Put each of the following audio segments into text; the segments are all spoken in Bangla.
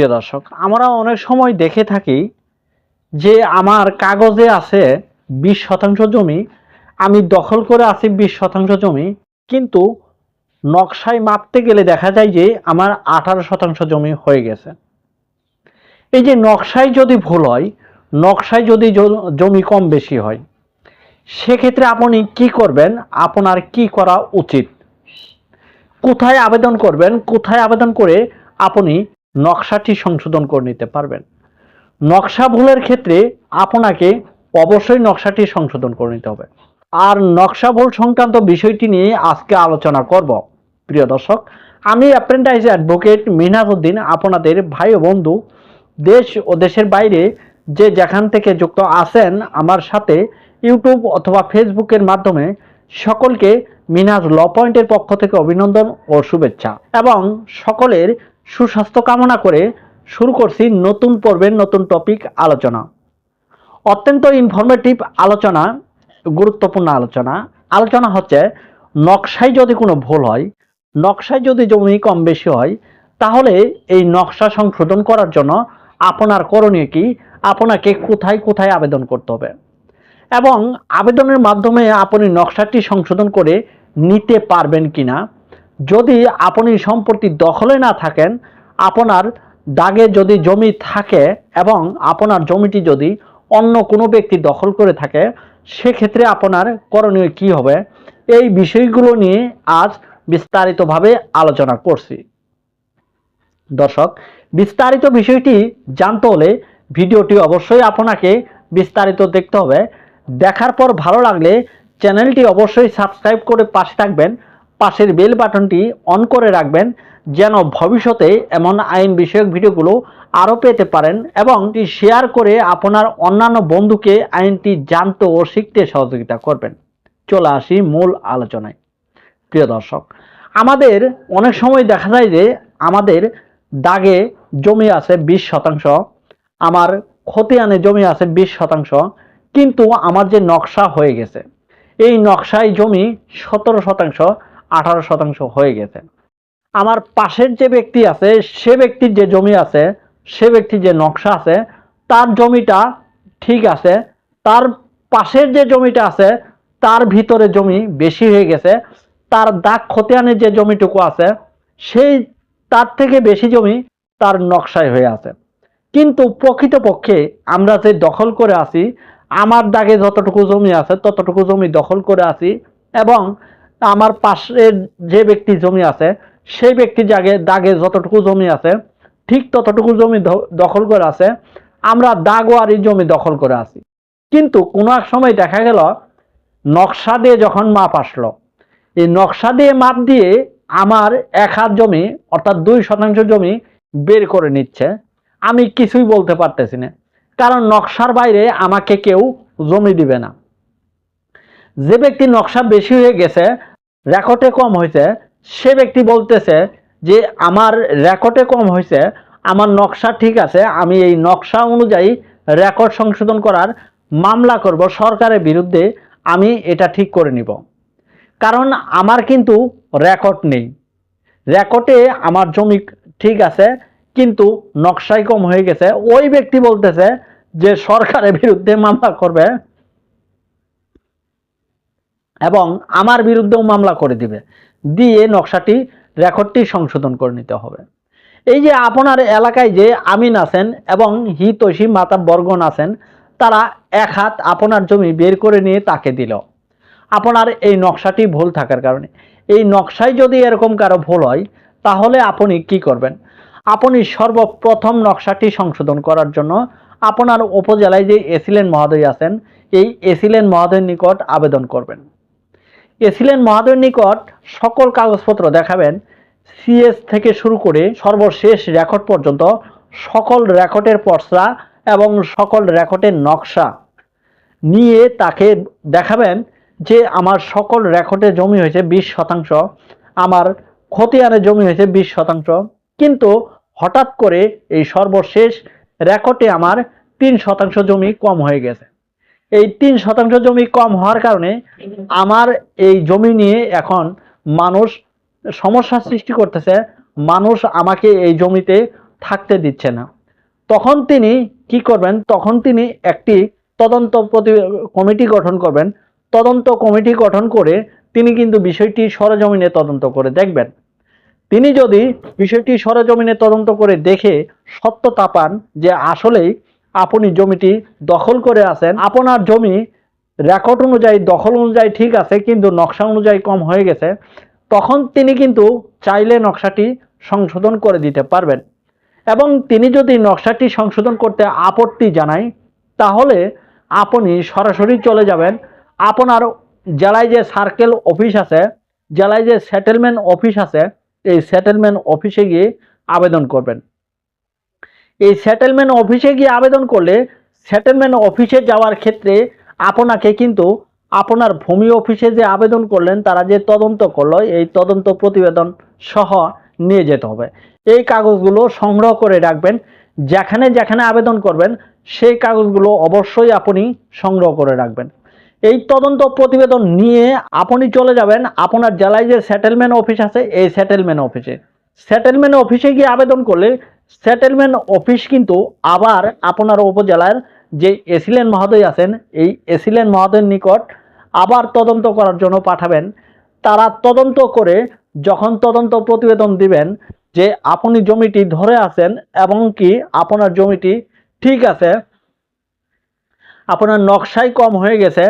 প্রিয় দর্শক, আমরা অনেক সময় দেখে থাকি যে আমার কাগজে আছে বিশ শতাংশ জমি, আমি দখল করে আছি বিশ শতাংশ জমি, কিন্তু নকশায় মাপতে গেলে দেখা যায় যে আমার আঠারো শতাংশ জমি হয়ে গেছে। এই যে নকশায় যদি ভুল হয়, নকশায় যদি জমি কম বেশি হয়, সেক্ষেত্রে আপনি কি করবেন? আপনার কি করা উচিত? কোথায় আবেদন করবেন? কোথায় আবেদন করে আপনি নকশাটি সংশোধন করে নিতে পারবেন। নকশা ভুলের ক্ষেত্রে আপনাকে অবশ্যই নকশাটি সংশোধন করে নিতে হবে। আর নকশা ভুল সংক্রান্ত বিষয়টি নিয়ে আজকে আলোচনা করব। প্রিয় দর্শক, আমি অ্যাপ্রেন্টাইজ অ্যাডভোকেট মিনাজউদ্দিন আপনাদের ভাই ও বন্ধু। দেশ ও দেশের বাইরে যে যেখান থেকে যুক্ত আছেন, আমার সাথে ইউটিউব অথবা ফেসবুকের মাধ্যমে সকলকে মিনাজ ল পয়েন্টের পক্ষ থেকে অভিনন্দন ও শুভেচ্ছা। এবং সকলের সুস্বাস্থ্য কামনা করে শুরু করছি নতুন পর্বের নতুন টপিক আলোচনা। অত্যন্ত ইনফরমেটিভ আলোচনা, গুরুত্বপূর্ণ আলোচনা। আলোচনা হচ্ছে, নকশায় যদি কোনো ভুল হয়, নকশায় যদি জমি কম বেশি হয়, তাহলে এই নকশা সংশোধন করার জন্য আপনার করণীয় কি? আপনাকে কোথায় কোথায় আবেদন করতে হবে? এবং আবেদনের মাধ্যমে আপনি নকশাটি সংশোধন করে নিতে পারবেন কিনা? যদি আপনি সম্পত্তি দখলে না থাকেন, আপনার দাগে যদি জমি থাকে এবং আপনার জমিটি যদি অন্য কোনো ব্যক্তি দখল করে থাকে, সেক্ষেত্রে আপনার করণীয় কি হবে? এই বিষয়গুলো নিয়ে আজ বিস্তারিতভাবে আলোচনা করছি। দর্শক, বিস্তারিত বিষয়টি জানতে হলে ভিডিওটি অবশ্যই আপনাকে বিস্তারিত দেখতে হবে। দেখার পর ভালো লাগলে চ্যানেলটি অবশ্যই সাবস্ক্রাইব করে পাশে থাকবেন। পাশের বেল বাটনটি অন করে রাখবেন যেন ভবিষ্যতে এমন আইন বিষয়ক ভিডিওগুলো আরও পেতে পারেন এবং শেয়ার করে আপনার অন্যান্য বন্ধুকে আইনটি জানতে ও শিখতে সহযোগিতা করবেন। চলে আসি মূল আলোচনায়। প্রিয় দর্শক, আমাদের অনেক সময় দেখা যায় যে আমাদের দাগে জমি আছে বিশ শতাংশ, আমার খতিয়ানে জমি আছে বিশ শতাংশ, কিন্তু আমার যে নকশা হয়ে গেছে, এই নকশায় জমি সতেরো শতাংশ আঠারো শতাংশ হয়ে গেছে। আমার পাশের যে ব্যক্তি আছে, সে ব্যক্তির যে জমি আছে, সে ব্যক্তির যে নকশা আছে, তার জমিটা ঠিক আছে। তার পাশের যে জমিটা আছে, তার ভিতরে জমি বেশি হয়ে গেছে। তার দাগ খতিয়ানের যে জমিটুকু আছে, সেই তার থেকে বেশি জমি তার নকশায় হয়ে আছে। কিন্তু প্রকৃতপক্ষে আমরা যে দখল করে আছি, আমার দাগে যতটুকু জমি আছে, ততটুকু জমি দখল করে আছি এবং আমার পাশের যে ব্যক্তি জমি আছে, সেই ব্যক্তির জাগে দাগে যতটুকু জমি আছে, ঠিক ততটুকু জমি দখল করে আছে, আমরা দাগোয়ারি জমি দখল করে আছি। কিন্তু কোনো এক সময় দেখা গেল, নকশা দিয়ে যখন মাপ আসলো, এই নকশা দিয়ে মাপ দিয়ে আমার এক হাত জমি, অর্থাৎ দুই শতাংশ জমি বের করে নিচ্ছে। আমি কিছুই বলতে পারতেছি না, কারণ নকশার বাইরে আমাকে কেউ জমি দিবে না। যে ব্যক্তি নকশা বেশি হয়ে গেছে রেকর্ডে কম হয়েছে। সে ব্যক্তি বলতেছে যে, আমার রেকর্ডে কম হয়েছে, আমার নকশা ঠিক আছে, আমি এই নকশা অনুযায়ী রেকর্ড সংশোধন করার মামলা করব সরকারের বিরুদ্ধে, আমি এটা ঠিক করে নিব। কারণ আমার কিন্তু রেকর্ড নেই। রেকর্ডে আমার জমি ঠিক আছে, কিন্তু নকশায় কম হয়ে গেছে। ওই ব্যক্তি বলতেছে যে, সরকারের বিরুদ্ধে মামলা করবে এবং আমার বিরুদ্ধেও মামলা করে দিবে। দিয়ে নকশাটি, রেকর্ডটি সংশোধন করে নিতে হবে। এই যে আপনার এলাকায় যে আমিন আছেন এবং হিতৈষী মাতা বর্গন আছেন, তারা এক হাত আপনার জমি বের করে নিয়ে তাকে দিল। আপনার এই নকশাটি ভুল থাকার কারণে। এই নকশায় যদি এরকম কারও ভুল হয়, তাহলে আপনি কি করবেন? আপনি সর্বপ্রথম নকশাটি সংশোধন করার জন্য আপনার উপজেলায় যে এসিলেন মহোদয় আছেন, এই এসিলেন মহোদয়ের নিকট আবেদন করবেন। এসিলেন মহোদয়ের নিকট সকল কাগজপত্র দেখাবেন। সিএস থেকে শুরু করে সর্বশেষ রেকর্ড পর্যন্ত সকল রেকর্ডের পর্সা এবং সকল রেকর্ডের নকশা নিয়ে তাকে দেখাবেন যে আমার সকল রেকর্ডে জমি হয়েছে বিশ শতাংশ, আমার খতিয়ানে জমি হয়েছে বিশ শতাংশ। কিন্তু হঠাৎ করে এই সর্বশেষ রেকর্ডে আমার তিন শতাংশ জমি কম হয়ে গেছে। এই তিন শতাংশ জমি কম হওয়ার কারণে আমার এই জমি নিয়ে এখন মানুষ সমস্যার সৃষ্টি করতেছে। মানুষ আমাকে এই জমিতে থাকতে দিচ্ছে না। তখন তিনি কি করবেন? তখন তিনি একটি তদন্ত প্রতি কমিটি গঠন করবেন। তদন্ত কমিটি গঠন করে তিনি কিন্তু বিষয়টি সরজমিনে তদন্ত করে দেখবেন। তিনি যদি বিষয়টি সরজমিনে তদন্ত করে দেখে সত্যতা পান যে আসলেই আপনি জমিটি দখল করে আছেন। আপনার জমি রেকর্ড অনুযায়ী, দখল অনুযায়ী ঠিক আছে, কিন্তু নকশা অনুযায়ী কম হয়ে গেছে। তখন তিনি কিন্তু চাইলে নকশাটি সংশোধন করে দিতে পারবেন। এবং তিনি যদি নকশাটি সংশোধন করতে আপত্তি জানায়, তাহলে আপনি সরাসরি চলে যাবেন। আপনার জেলায় যে সার্কেল অফিস আছে, জেলায় যে সেটেলমেন্ট অফিস আছে, এই সেটেলমেন্ট অফিসে গিয়ে আবেদন করবেন। এই সেটেলমেন্ট অফিসে গিয়ে আবেদন করলে সেটেলমেন্ট অফিসে যাওয়ার ক্ষেত্রে আপনাকে কিন্তু আপনার ভূমি অফিসে যে আবেদন করলেন, তারা যে তদন্ত করল, এই তদন্ত প্রতিবেদন সহ নিয়ে যেতে হবে। এই কাগজগুলো সংগ্রহ করে রাখবেন। যেখানে যেখানে আবেদন করবেন, সেই কাগজগুলো অবশ্যই আপনি সংগ্রহ করে রাখবেন। এই তদন্ত প্রতিবেদন নিয়ে আপনি চলে যাবেন। আপনার জেলায় যে সেটেলমেন্ট অফিস আছে, এই সেটেলমেন্ট অফিসে সেটেলমেন্ট অফিসে গিয়ে আবেদন করলে সেটেলমেন্ট অফিস কিন্তু আবার আপনার উপজেলার যে এসিলেন মহোদয় আছেন, এই এসিলেন মহোদয়ের নিকট আবার তদন্ত করার জন্য পাঠাবেন। তারা তদন্ত করে যখন তদন্ত প্রতিবেদন দিবেন যে আপনি জমিটি ধরে আছেন এবং কি আপনার জমিটি ঠিক আছে, আপনার নকশাই কম হয়ে গেছে,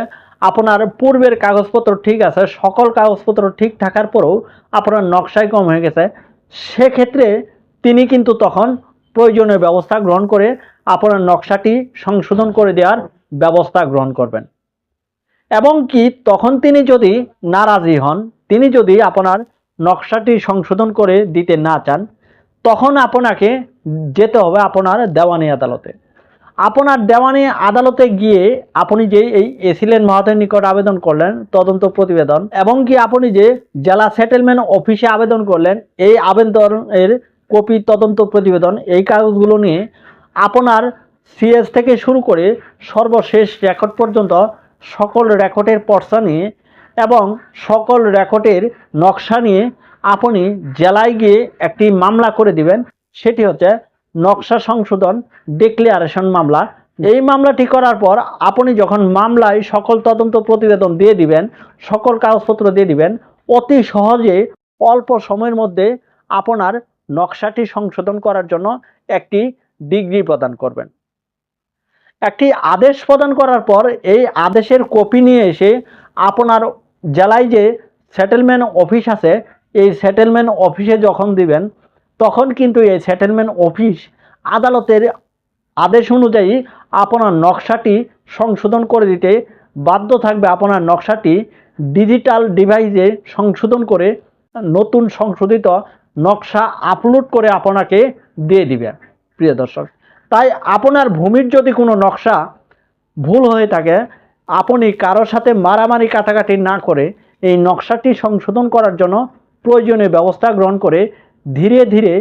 আপনার পূর্বের কাগজপত্র ঠিক আছে, সকল কাগজপত্র ঠিক থাকার পরেও আপনার নকশাই কম হয়ে গেছে, সেক্ষেত্রে তিনি কিন্তু তখন প্রয়োজনীয় ব্যবস্থা গ্রহণ করে আপনার নকশাটি সংশোধন করে দেওয়ার ব্যবস্থা গ্রহণ করবেন। এবং কি তখন তিনি যদি নারাজি হন, তিনি যদি আপনার নকশাটি সংশোধন করে দিতে না চান, তখন আপনাকে যেতে হবে আপনার দেওয়ানি আদালতে। আপনার দেওয়ানি আদালতে গিয়ে আপনি যে এই এসিলেন মহাতের নিকট আবেদন করলেন, তদন্ত প্রতিবেদন, এবং কি আপনি যে জেলা সেটেলমেন্ট অফিসে আবেদন করলেন, এই আবেদনের কপি তদন্ত প্রতিবেদন, এই কাগজগুলো নিয়ে আপনার সিএস থেকে শুরু করে সর্বশেষ রেকর্ড পর্যন্ত সকল রেকর্ডের পর্চা নিয়ে এবং সকল রেকর্ডের নকশা নিয়ে আপনি জেলায় গিয়ে একটি মামলা করে দিবেন। সেটি হচ্ছে নকশা সংশোধন ডিক্লারেশন মামলা। এই মামলাটি করার পর আপনি যখন মামলায় সকল তদন্ত প্রতিবেদন দিয়ে দিবেন, সকল কাগজপত্র দিয়ে দিবেন, অতি সহজে অল্প সময়ের মধ্যে আপনার নকশাটি সংশোধন করার জন্য একটি ডিগ্রি প্রদান করবেন। একটি আদেশ প্রদান করার পর এই আদেশের কপি নিয়ে এসে আপনার জেলায় যে সেটেলমেন্ট অফিস আছে, এই সেটেলমেন্ট অফিসে যখন দিবেন, তখন কিন্তু এই সেটেলমেন্ট অফিস আদালতের আদেশ অনুযায়ী আপনার নকশাটি সংশোধন করে দিতে বাধ্য থাকবে আপনার নকশাটি ডিজিটাল ডিভাইসে সংশোধন করে নতুন সংশোধিত নকশা আপলোড করে আপনাকে দিয়ে দিবে, প্রিয় দর্শক। তাই আপনার ভূমির যদি কোনো নকশা ভুল হয়ে থাকে, আপনি কারোর সাথে মারামারি কাটাকাটি না করে এই নকশাটি সংশোধন করার জন্য প্রয়োজনীয় ব্যবস্থা গ্রহণ করে ধীরে ধীরে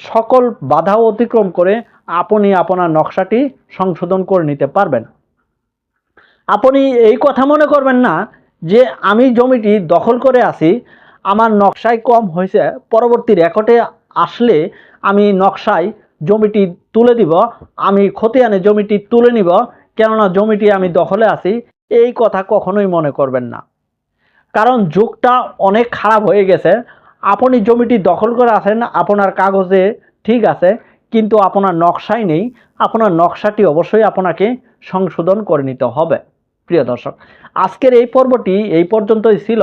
সকল বাধা অতিক্রম করে আপনি আপনার নকশাটি সংশোধন করে নিতে পারবেন। আপনি এই কথা মনে করবেন না যে আমি জমিটি দখল করে আছি আমার নকশায় কম হয়েছে, পরবর্তী রেকর্ডে আসলে আমি নকশায় জমিটি তুলে দিব, আমি খতিয়ানে জমিটি তুলে নিব, কেননা জমিটি আমি দখলে আছি, এই কথা কখনোই মনে করবেন না। কারণ যুগটা অনেক খারাপ হয়ে গেছে, আপনি জমিটি দখল করে আছেন, আপনার কাগজে ঠিক আছে, কিন্তু আপনার নকশাই নেই, আপনার নকশাটি অবশ্যই আপনাকে সংশোধন করে নিতে হবে। প্রিয় দর্শক, আজকের এই পর্বটি এই পর্যন্তই ছিল